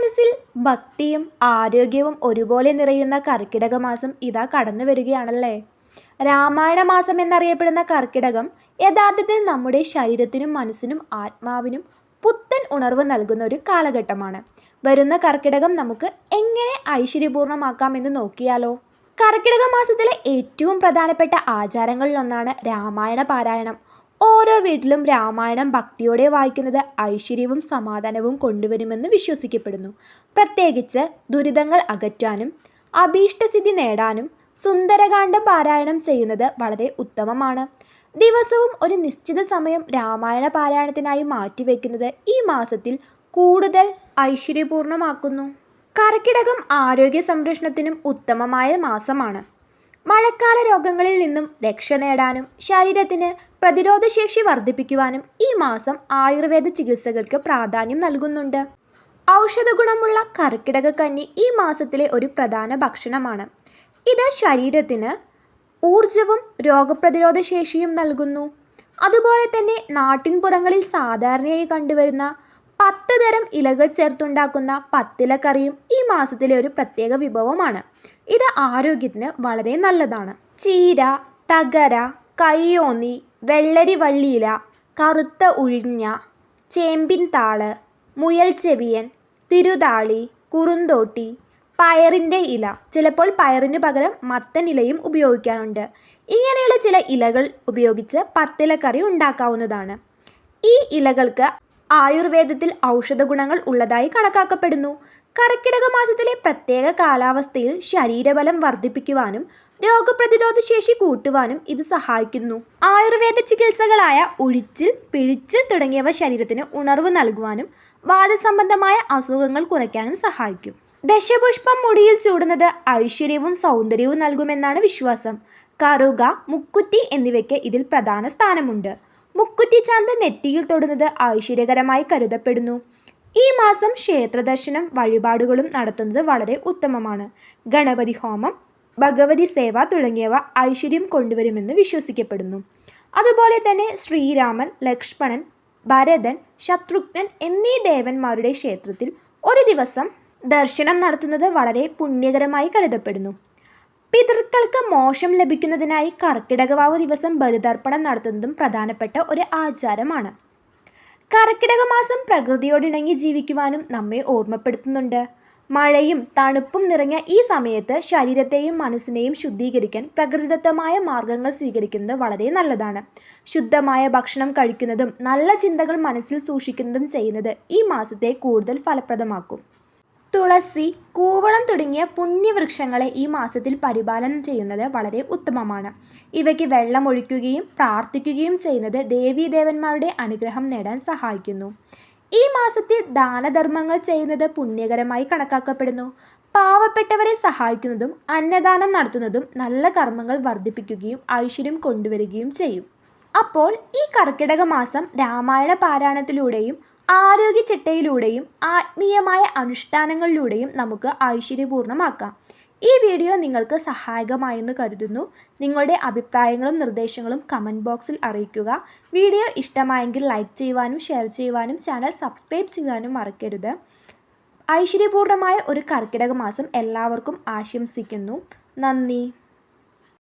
മനസ്സിൽ ഭക്തിയും ആരോഗ്യവും ഒരുപോലെ നിറയുന്ന കർക്കിടക മാസം ഇതാ കടന്നു വരികയാണല്ലേ? രാമായണ മാസം എന്നറിയപ്പെടുന്ന കർക്കിടകം യഥാർത്ഥത്തിൽ നമ്മുടെ ശരീരത്തിനും മനസ്സിനും ആത്മാവിനും പുത്തൻ ഉണർവ് നൽകുന്ന ഒരു കാലഘട്ടമാണ്. വരുന്ന കർക്കിടകം നമുക്ക് എങ്ങനെ ഐശ്വര്യപൂർണമാക്കാമെന്ന് നോക്കിയാലോ? കർക്കിടക മാസത്തിലെ ഏറ്റവും പ്രധാനപ്പെട്ട ആചാരങ്ങളിലൊന്നാണ് രാമായണ പാരായണം. ഓരോ വീട്ടിലും രാമായണം ഭക്തിയോടെ വായിക്കുന്നത് ഐശ്വര്യവും സമാധാനവും കൊണ്ടുവരുമെന്ന് വിശ്വസിക്കപ്പെടുന്നു. പ്രത്യേകിച്ച് ദുരിതങ്ങൾ അകറ്റാനും അഭീഷ്ടസിദ്ധി നേടാനും സുന്ദരകാന്ഡം പാരായണം ചെയ്യുന്നത് വളരെ ഉത്തമമാണ്. ദിവസവും ഒരു നിശ്ചിത സമയം രാമായണ പാരായണത്തിനായി മാറ്റിവെക്കുന്നത് ഈ മാസത്തിൽ കൂടുതൽ ഐശ്വര്യപൂർണമാക്കുന്നു. കർക്കിടകം ആരോഗ്യ സംരക്ഷണത്തിനും ഉത്തമമായ മാസമാണ്. മഴക്കാല രോഗങ്ങളിൽ നിന്നും രക്ഷ നേടാനും ശരീരത്തിന് പ്രതിരോധശേഷി വർദ്ധിപ്പിക്കുവാനും ഈ മാസം ആയുർവേദ ചികിത്സകൾക്ക് പ്രാധാന്യം നൽകുന്നുണ്ട്. ഔഷധഗുണമുള്ള കർക്കിടക കഞ്ഞി ഈ മാസത്തിലെ ഒരു പ്രധാന ഭക്ഷണമാണ്. ഇത് ശരീരത്തിന് ഊർജവും രോഗപ്രതിരോധ ശേഷിയും നൽകുന്നു. അതുപോലെ തന്നെ നാട്ടിൻപുറങ്ങളിൽ സാധാരണയായി കണ്ടുവരുന്ന പത്ത് തരം ഇലകൾ ചേർത്തുണ്ടാക്കുന്ന പത്തിലക്കറിയും ഈ മാസത്തിലെ ഒരു പ്രത്യേക വിഭവമാണ്. ഇത് ആരോഗ്യത്തിന് വളരെ നല്ലതാണ്. ചീര തകര കയ്യോന്നി വെള്ളരി വള്ളിയില കറുത്ത ഉഴിഞ്ഞ ചേമ്പിൻ താൾ മുയൽ ചെവിയൻ തിരുതാളി കുറുന്തോട്ടി പയറിന്റെ ഇല. ചിലപ്പോൾ പയറിന് പകരം മത്തൻ ഇലയും ഉപയോഗിക്കാറുണ്ട്. ഇങ്ങനെയുള്ള ചില ഇലകൾ ഉപയോഗിച്ച് പത്തിലക്കറി ഉണ്ടാക്കാവുന്നതാണ്. ഈ ഇലകൾക്ക് ആയുർവേദത്തിൽ ഔഷധ ഗുണങ്ങൾ ഉള്ളതായി കണക്കാക്കപ്പെടുന്നു. കർക്കിടക മാസത്തിലെ പ്രത്യേക കാലാവസ്ഥയിൽ ശരീരബലം വർദ്ധിപ്പിക്കുവാനും രോഗപ്രതിരോധ ശേഷി കൂട്ടുവാനും ഇത് സഹായിക്കുന്നു. ആയുർവേദ ചികിത്സകളായ ഒഴിച്ചിൽ പിഴിച്ചിൽ തുടങ്ങിയവ ശരീരത്തിന് ഉണർവ് നൽകുവാനും വാദസംബന്ധമായ അസുഖങ്ങൾ കുറയ്ക്കാനും സഹായിക്കും. ദശപുഷ്പം മുടിയിൽ ചൂടുന്നത് ഐശ്വര്യവും സൗന്ദര്യവും നൽകുമെന്നാണ് വിശ്വാസം. കറുക മുക്കുറ്റി എന്നിവയ്ക്ക് ഇതിൽ പ്രധാന സ്ഥാനമുണ്ട്. മുക്കുറ്റി ചാന്ത് നെറ്റിയിൽ തൊടുന്നത് ഐശ്വര്യകരമായി കരുതപ്പെടുന്നു. ഈ മാസം ക്ഷേത്രദർശനം വഴിപാടുകളും നടത്തുന്നത് വളരെ ഉത്തമമാണ്. ഗണപതി ഹോമം ഭഗവതി സേവ തുടങ്ങിയവ ഐശ്വര്യം കൊണ്ടുവരുമെന്ന് വിശ്വസിക്കപ്പെടുന്നു. അതുപോലെ തന്നെ ശ്രീരാമൻ ലക്ഷ്മണൻ ഭരതൻ ശത്രുഘ്നൻ എന്നീ ദേവന്മാരുടെ ക്ഷേത്രത്തിൽ ഒരു ദിവസം ദർശനം നടത്തുന്നത് വളരെ പുണ്യകരമായി കരുതപ്പെടുന്നു. പിതൃക്കൾക്ക് മോശം ലഭിക്കുന്നതിനായി കർക്കിടകവാവ് ദിവസം ബലിതർപ്പണം നടത്തുന്നതും പ്രധാനപ്പെട്ട ഒരു ആചാരമാണ്. കർക്കിടക മാസം പ്രകൃതിയോടിണങ്ങി ജീവിക്കുവാനും നമ്മെ ഓർമ്മപ്പെടുത്തുന്നുണ്ട്. മഴയും തണുപ്പും നിറഞ്ഞ ഈ സമയത്ത് ശരീരത്തെയും മനസ്സിനെയും ശുദ്ധീകരിക്കാൻ പ്രകൃതിദത്തമായ മാർഗങ്ങൾ സ്വീകരിക്കുന്നത് വളരെ നല്ലതാണ്. ശുദ്ധമായ ഭക്ഷണം കഴിക്കുന്നതും നല്ല ചിന്തകൾ മനസ്സിൽ സൂക്ഷിക്കുന്നതും ചെയ്യുന്നത് ഈ മാസത്തെ കൂടുതൽ ഫലപ്രദമാക്കും. തുളസി കൂവളം തുടങ്ങിയ പുണ്യവൃക്ഷങ്ങളെ ഈ മാസത്തിൽ പരിപാലനം ചെയ്യുന്നത് വളരെ ഉത്തമമാണ്. ഇവയ്ക്ക് വെള്ളമൊഴിക്കുകയും പ്രാർത്ഥിക്കുകയും ചെയ്യുന്നത് ദേവീദേവന്മാരുടെ അനുഗ്രഹം നേടാൻ സഹായിക്കുന്നു. ഈ മാസത്തിൽ ദാനധർമ്മങ്ങൾ ചെയ്യുന്നത് പുണ്യകരമായി കണക്കാക്കപ്പെടുന്നു. പാവപ്പെട്ടവരെ സഹായിക്കുന്നതും അന്നദാനം നടത്തുന്നതും നല്ല കർമ്മങ്ങൾ വർദ്ധിപ്പിക്കുകയും ഐശ്വര്യം കൊണ്ടുവരികയും ചെയ്യും. അപ്പോൾ ഈ കർക്കിടക മാസം രാമായണ പാരായണത്തിലൂടെയും ആരോഗ്യ ചിട്ടയിലൂടെയും ആത്മീയമായ അനുഷ്ഠാനങ്ങളിലൂടെയും നമുക്ക് ഐശ്വര്യപൂർണമാക്കാം ഈ വീഡിയോ നിങ്ങൾക്ക് സഹായകമായെന്ന് കരുതുന്നു. നിങ്ങളുടെ അഭിപ്രായങ്ങളും നിർദ്ദേശങ്ങളും കമന്റ് ബോക്സിൽ അറിയിക്കുക. വീഡിയോ ഇഷ്ടമായെങ്കിൽ ലൈക്ക് ചെയ്യുവാനും ഷെയർ ചെയ്യുവാനും ചാനൽ സബ്സ്ക്രൈബ് ചെയ്യുവാനും മറക്കരുത്. ഐശ്വര്യപൂർണമായ ഒരു കർക്കിടക മാസം എല്ലാവർക്കും ആശംസിക്കുന്നു. നന്ദി.